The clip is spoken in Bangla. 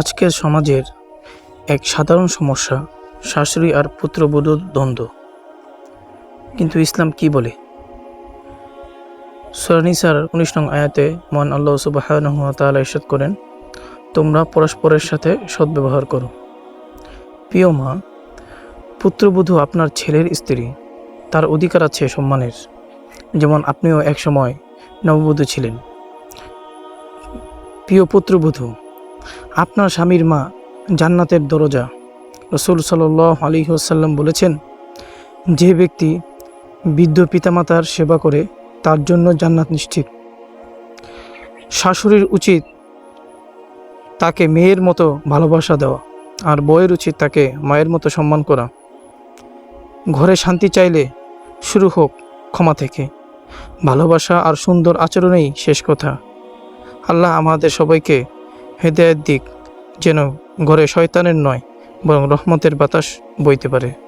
আজকের সমাজের এক সাধারণ সমস্যা শাশুড়ি আর পুত্রবধূর দ্বন্দ্ব। কিন্তু ইসলাম কি বলে? সুরানিসার উনিশ নং আয়াতে মহান আল্লাহ সুবাহ ইরশাদ করেন, তোমরা পরস্পরের সাথে সদ্ব্যবহার করো। প্রিয় মা, পুত্রবধূ আপনার ছেলের স্ত্রী, তার অধিকার আছে সম্মানের। যেমন আপনিও একসময় নববধূ ছিলেন। প্রিয় পুত্রবধূ আপনার স্বামীর মা জান্নাতের দরজা। রসুল সাল আলী আসাল্লাম বলেছেন, যে ব্যক্তি বৃদ্ধ পিতামাতার সেবা করে, তার জন্য জান্নাত নিশ্চিত। শাশুড়ির উচিত তাকে মেয়ের মতো ভালোবাসা দেওয়া আর বইয়ের উচিত তাকে মায়ের মতো সম্মান করা। ঘরে শান্তি চাইলে শুরু হোক ক্ষমা থেকে। ভালোবাসা আর সুন্দর আচরণেই শেষ কথা। আল্লাহ আমাদের সবাইকে হেদায়ত দিক যেন ঘরে শয়তানের নয় বরং রহমতের বাতাস বইতে পারে।